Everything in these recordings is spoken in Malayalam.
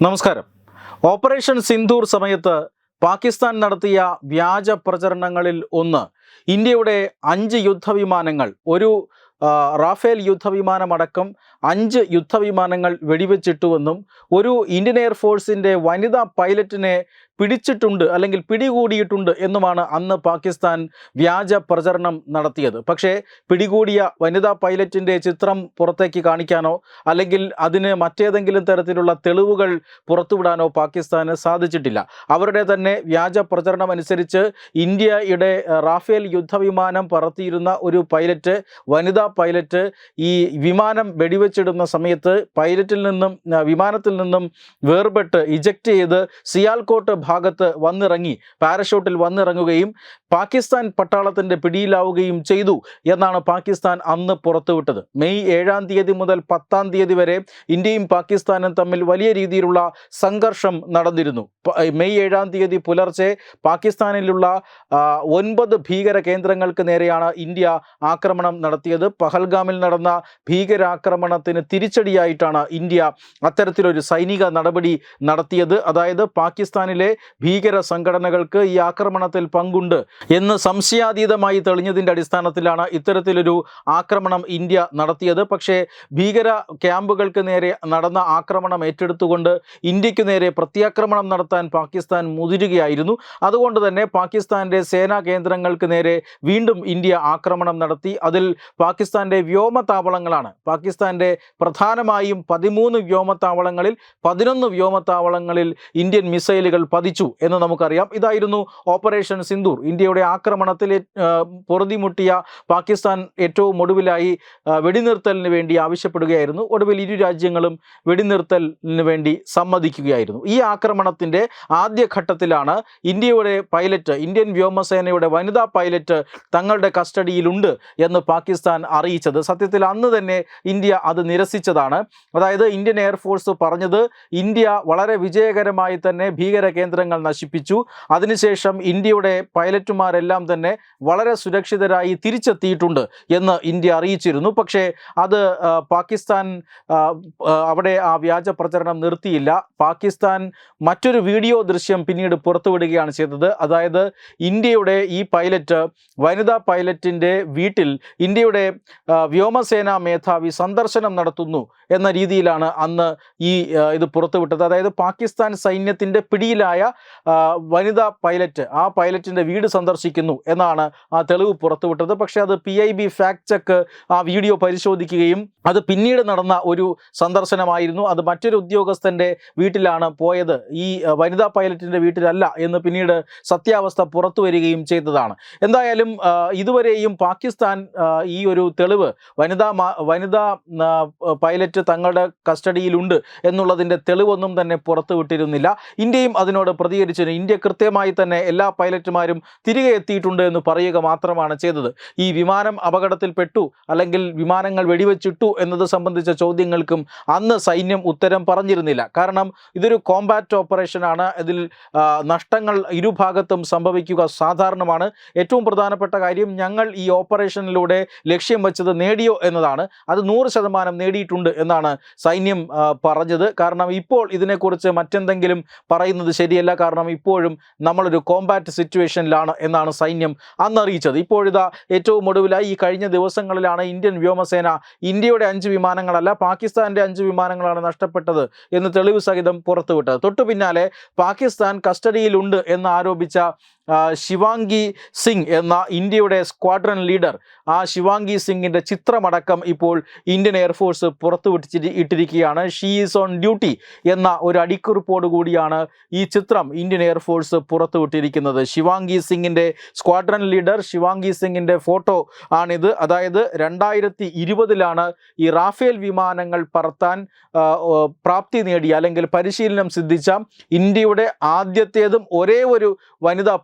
നമസ്കാരം. ഓപ്പറേഷൻ സിന്ധൂർ സമയത്ത് പാകിസ്ഥാൻ നടത്തിയ വ്യാജ പ്രചരണങ്ങളിൽ ഒന്ന് ഇന്ത്യയുടെ അഞ്ച് യുദ്ധവിമാനങ്ങൾ ഒരു റാഫേൽ യുദ്ധവിമാനമടക്കം അഞ്ച് യുദ്ധവിമാനങ്ങൾ വെടിവെച്ചിട്ടുവെന്നും ഒരു ഇന്ത്യൻ എയർഫോഴ്സിന്റെ വനിതാ പൈലറ്റിനെ പിടിച്ചിട്ടുണ്ട് അല്ലെങ്കിൽ പിടികൂടിയിട്ടുണ്ട് എന്നുമാണ് അന്ന് പാകിസ്ഥാൻ വ്യാജ പ്രചരണം നടത്തിയത്. പക്ഷേ പിടികൂടിയ വനിതാ പൈലറ്റിന്റെ ചിത്രം പുറത്തേക്ക് കാണിക്കാനോ അല്ലെങ്കിൽ അതിന് മറ്റേതെങ്കിലും തരത്തിലുള്ള തെളിവുകൾ പുറത്തുവിടാനോ പാകിസ്ഥാന് സാധിച്ചിട്ടില്ല. അവരുടെ തന്നെ വ്യാജ പ്രചരണം അനുസരിച്ച് ഇന്ത്യയുടെ റാഫേൽ യുദ്ധവിമാനം പറത്തിയിരുന്ന ഒരു പൈലറ്റ് വനിതാ പൈലറ്റ് ഈ വിമാനം വെടിവെച്ചിടുന്ന സമയത്ത് പൈലറ്റിൽ നിന്നും വിമാനത്തിൽ നിന്നും വേർപെട്ട് ഇജക്റ്റ് ചെയ്ത് സിയാൽകോട്ട് ഭാഗത്ത് വന്നിറങ്ങി പാരഷൂട്ടിൽ വന്നിറങ്ങുകയും പാകിസ്ഥാൻ പട്ടാളത്തിന്റെ പിടിയിലാവുകയും ചെയ്തു എന്നാണ് പാകിസ്ഥാൻ അന്ന് പുറത്തുവിട്ടത്. മെയ് ഏഴാം തീയതി മുതൽ പത്താം തീയതി വരെ ഇന്ത്യയും പാകിസ്ഥാനും തമ്മിൽ വലിയ രീതിയിലുള്ള സംഘർഷം നടന്നിരുന്നു. മെയ് ഏഴാം തീയതി പുലർച്ചെ പാകിസ്ഥാനിലുള്ള ഒൻപത് ഭീകര കേന്ദ്രങ്ങൾക്ക് നേരെയാണ് ഇന്ത്യ ആക്രമണം നടത്തിയത്. പഹൽഗാമിൽ നടന്ന ഭീകരാക്രമണത്തിന് തിരിച്ചടിയായിട്ടാണ് ഇന്ത്യ അത്തരത്തിലൊരു സൈനിക നടപടി നടത്തിയത്. അതായത് പാകിസ്ഥാനിലെ ഭീകര സംഘടനകൾക്ക് ഈ ആക്രമണത്തിൽ പങ്കുണ്ട് എന്ന് സംശയാതീതമായി തെളിഞ്ഞതിന്റെ അടിസ്ഥാനത്തിലാണ് ഇത്തരത്തിലൊരു ആക്രമണം ഇന്ത്യ നടത്തിയത്. പക്ഷേ ഭീകര ക്യാമ്പുകൾക്ക് നേരെ നടന്ന ആക്രമണം ഏറ്റെടുത്തുകൊണ്ട് ഇന്ത്യയ്ക്ക് നേരെ പ്രത്യാക്രമണം നടത്താൻ പാകിസ്ഥാൻ മുതിരുകയായിരുന്നു. അതുകൊണ്ട് തന്നെ പാകിസ്ഥാന്റെ സേനാ കേന്ദ്രങ്ങൾക്ക് നേരെ വീണ്ടും ഇന്ത്യ ആക്രമണം നടത്തി. അതിൽ പാകിസ്ഥാന്റെ വ്യോമതാവളങ്ങളാണ്. പാകിസ്ഥാന്റെ പ്രധാനമായും പതിമൂന്ന് വ്യോമത്താവളങ്ങളിൽ പതിനൊന്ന് വ്യോമത്താവളങ്ങളിൽ ഇന്ത്യൻ മിസൈലുകൾ പതിച്ചു എന്ന് നമുക്കറിയാം. ഇതായിരുന്നു ഓപ്പറേഷൻ സിന്ദൂർ. ഇന്ത്യയുടെ ആക്രമണത്തിൽ പൊറുതിമുട്ടിയ പാകിസ്ഥാൻ ഏറ്റവും ഒടുവിലായി വെടിനിർത്തലിന് വേണ്ടി ആവശ്യപ്പെടുകയായിരുന്നു. ഒടുവിൽ ഇരു രാജ്യങ്ങളും വെടിനിർത്തലിന് വേണ്ടി സമ്മതിക്കുകയായിരുന്നു. ഈ ആക്രമണത്തിന്റെ ആദ്യഘട്ടത്തിലാണ് ഇന്ത്യയുടെ പൈലറ്റ് ഇന്ത്യൻ വ്യോമസേനയുടെ വനിതാ പൈലറ്റ് തങ്ങളുടെ കസ്റ്റഡിയിലുണ്ട് എന്ന് പാകിസ്ഥാൻ അറിയിച്ചത്. സത്യത്തിൽ അന്ന് തന്നെ ഇന്ത്യ അത് നിരസിച്ചതാണ്. അതായത് ഇന്ത്യൻ എയർഫോഴ്സ് പറഞ്ഞത് ഇന്ത്യ വളരെ വിജയകരമായി തന്നെ ഭീകര കേന്ദ്രങ്ങൾ നശിപ്പിച്ചു. അതിനുശേഷം ഇന്ത്യയുടെ പൈലറ്റുമാരെല്ലാം തന്നെ വളരെ സുരക്ഷിതരായി തിരിച്ചെത്തിയിട്ടുണ്ട് എന്ന് ഇന്ത്യ അറിയിച്ചിരുന്നു. പക്ഷേ അത് പാകിസ്ഥാൻ അവിടെ ആ വ്യാജ പ്രചരണം നിർത്തിയില്ല. പാകിസ്ഥാൻ മറ്റൊരു വീഡിയോ ദൃശ്യം പിന്നീട് പുറത്തുവിടുകയാണ് ചെയ്തത്. അതായത് ഇന്ത്യയുടെ ഈ പൈലറ്റ് വനിതാ പൈലറ്റിന്റെ വീട്ടിൽ ഇന്ത്യയുടെ വ്യോമസേനാ മേധാവി സന്ദർശനം നടത്തുന്നു എന്ന രീതിയിലാണ് അന്ന് ഈ ഇത് പുറത്തുവിട്ടത്. അതായത് പാകിസ്ഥാൻ സൈന്യത്തിന്റെ പിടിയിലായ വനിതാ പൈലറ്റ് ആ പൈലറ്റിന്റെ വീട് സന്ദർശിക്കുന്നു എന്നാണ് ആ തെളിവ് പുറത്തുവിട്ടത്. പക്ഷേ അത് P I B fact check ആ വീഡിയോ പരിശോധിക്കുകയും അത് പിന്നീട് നടന്ന ഒരു സന്ദർശനമായിരുന്നു. അത് മറ്റൊരു ഉദ്യോഗസ്ഥന്റെ വീട്ടിലാണ് പോയത്. ഈ വനിതാ പൈലറ്റിന്റെ വീട്ടിലല്ല എന്ന് പിന്നീട് സത്യാവസ്ഥ പുറത്തു വരികയും ചെയ്തതാണ്. എന്തായാലും ഇതുവരെയും പാകിസ്ഥാൻ ഈ ഒരു തെളിവ് വനിതാ വനിതാ പൈലറ്റ് തങ്ങളുടെ കസ്റ്റഡിയിലുണ്ട് എന്നുള്ളതിന്റെ തെളിവൊന്നും തന്നെ പുറത്തുവിട്ടിരുന്നില്ല ഇന്ത്യയും അതിനോട് പ്രതികരിച്ചിരുന്നു. ഇന്ത്യ കൃത്യമായി തന്നെ എല്ലാ പൈലറ്റുമാരും തിരികെ എത്തിയിട്ടുണ്ട് എന്ന് പറയുക മാത്രമാണ് ചെയ്തത്. ഈ വിമാനം അപകടത്തിൽപ്പെട്ടു അല്ലെങ്കിൽ വിമാനങ്ങൾ വെടിവെച്ചിട്ടു എന്നത് സംബന്ധിച്ച ചോദ്യങ്ങൾക്കും അന്ന് സൈന്യം ഉത്തരം പറഞ്ഞിരുന്നില്ല. കാരണം ഇതൊരു കോമ്പാറ്റ് ഓപ്പറേഷനാണ് ഇതിൽ നഷ്ടങ്ങൾ ഇരുഭാഗത്തും സംഭവിക്കുക സാധാരണമാണ്. ഏറ്റവും പ്രധാനപ്പെട്ട കാര്യം ഞങ്ങൾ ഈ ഓപ്പറേഷനിലൂടെ ലക്ഷ്യം വെച്ചത് നേടിയോ എന്നതാണ്. അത് നൂറ് ശതമാനം നേടിയിട്ടുണ്ട് എന്നാണ് സൈന്യം പറഞ്ഞത്. കാരണം ഇപ്പോൾ ഇതിനെക്കുറിച്ച് മറ്റെന്തെങ്കിലും പറയുന്നത് ശരിയല്ല. കാരണം ഇപ്പോഴും നമ്മളൊരു കോമ്പാറ്റ് സിറ്റുവേഷനിലാണ് എന്നാണ് സൈന്യം അന്നറിയിച്ചത് ഇപ്പോഴിതാ ഏറ്റവും ഒടുവിലായി ഈ കഴിഞ്ഞ ദിവസങ്ങളിലാണ് ഇന്ത്യൻ വ്യോമസേന ഇന്ത്യയുടെ അഞ്ച് വിമാനങ്ങളല്ല പാകിസ്ഥാന്റെ അഞ്ച് വിമാനങ്ങളാണ് നഷ്ടപ്പെട്ടത് എന്ന് തെളിവ് സഹിതം പുറത്തുവിട്ടത്. തൊട്ടു പിന്നാലെ പാകിസ്ഥാൻ കസ്റ്റഡിയിലുണ്ട് എന്ന് ആരോപിച്ച ശിവാംഗി സിംഗ് എന്ന ഇന്ത്യയുടെ സ്ക്വാഡ്രൺ ലീഡർ. ആ ശിവാംഗി സിംഗിന്റെ ചിത്രമടക്കം ഇപ്പോൾ ഇന്ത്യൻ എയർഫോഴ്സ് പുറത്തുവിട്ടിരി ഇട്ടിരിക്കുകയാണ്. ഷീ ഈസ് ഓൺ ഡ്യൂട്ടി എന്ന ഒരു അടിക്കുറിപ്പോട് കൂടിയാണ് ഈ ചിത്രം ഇന്ത്യൻ എയർഫോഴ്സ് പുറത്തുവിട്ടിരിക്കുന്നത് ശിവാംഗി സിംഗിന്റെ സ്ക്വാഡ്രൺ ലീഡർ ശിവാംഗി സിംഗിന്റെ ഫോട്ടോ ആണിത്. അതായത് രണ്ടായിരത്തി ഇരുപതിലാണ് ഈ റാഫേൽ വിമാനങ്ങൾ പറത്താൻ പ്രാപ്തി നേടി അല്ലെങ്കിൽ പരിശീലനം സിദ്ധിച്ച ഇന്ത്യയുടെ ആദ്യത്തേതും ഒരേ ഒരു വനിതാ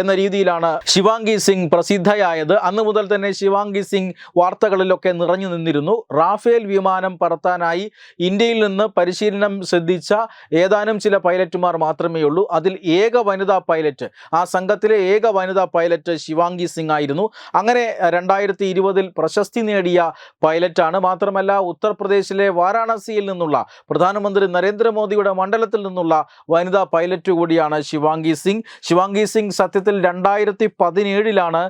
എന്ന രീതിയിലാണ് ശിവാംഗി സിംഗ് പ്രസിദ്ധയായത്. അന്ന് മുതൽ തന്നെ ശിവാംഗി സിംഗ് വാർത്തകളിലൊക്കെ നിറഞ്ഞു നിന്നിരുന്നു. റാഫേൽ വിമാനം പറത്താനായി ഇന്ത്യയിൽ നിന്ന് പരിശീലനം ശ്രദ്ധിച്ച ഏതാനും ചില പൈലറ്റുമാർ മാത്രമേ ഉള്ളൂ. അതിൽ ഏക വനിതാ പൈലറ്റ് ആ സംഘത്തിലെ ഏക വനിതാ പൈലറ്റ് ശിവാംഗി സിംഗ് ആയിരുന്നു. അങ്ങനെ രണ്ടായിരത്തി ഇരുപതിൽ പ്രശസ്തി നേടിയ പൈലറ്റാണ്. മാത്രമല്ല ഉത്തർപ്രദേശിലെ വാരാണസിയിൽ നിന്നുള്ള പ്രധാനമന്ത്രി നരേന്ദ്രമോദിയുടെ മണ്ഡലത്തിൽ നിന്നുള്ള വനിതാ പൈലറ്റ് കൂടിയാണ് ശിവാംഗി സിംഗ്. ശിവാംഗി സിംഗ് സത്യത്തിൽ രണ്ടായിരത്തി പതിനേഴിലാണ്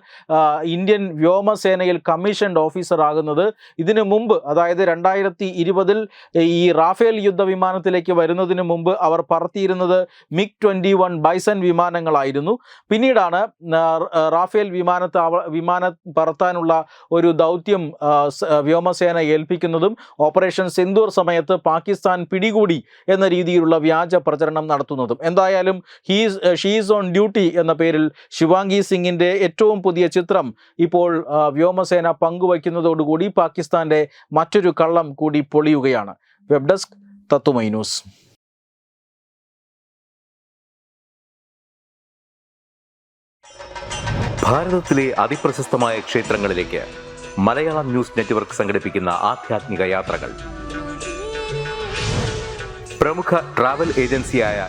ഇന്ത്യൻ വ്യോമസേനയിൽ കമ്മീഷൻഡ് ഓഫീസർ ആകുന്നത്. ഇതിനു മുമ്പ് അതായത് രണ്ടായിരത്തി ഇരുപതിൽ ഈ റാഫേൽ യുദ്ധ വിമാനത്തിലേക്ക് വരുന്നതിന് മുമ്പ് അവർ പറത്തിയിരുന്നത് മിഗ് ട്വന്റി വൺ ബൈസൺ വിമാനങ്ങളായിരുന്നു. പിന്നീടാണ് റാഫേൽ വിമാനത്താവ വിമാന പറത്താനുള്ള ഒരു ദൗത്യം വ്യോമസേന ഏൽപ്പിക്കുന്നതും ഓപ്പറേഷൻ സിന്ദൂർ സമയത്ത് പാകിസ്ഥാൻ പിടികൂടി എന്ന രീതിയിലുള്ള വ്യാജ പ്രചരണം നടത്തുന്നതും. എന്തായാലും ഹീസ് ഷീസ് ഓൺ ഡ്യൂട്ടി എന്ന പേരിൽ ശിവാംഗി സിംഗിന്റെ ഏറ്റവും പുതിയ ചിത്രം ഇപ്പോൾ വ്യോമസേന പങ്കുവയ്ക്കുന്നതോടുകൂടി പാകിസ്ഥാന്റെ മറ്റൊരു കള്ളം കൂടി പൊളിയുകയാണ്. വെബ് ഡെസ്ക് തത്തുമൈ ന്യൂസ്. ഭാരതത്തിലെ അതിപ്രശസ്തമായ ക്ഷേത്രങ്ങളിലേക്ക് മലയാളം ന്യൂസ് നെറ്റ്വർക്ക് യാത്രകൾ. പ്രമുഖ ഏജൻസിയായ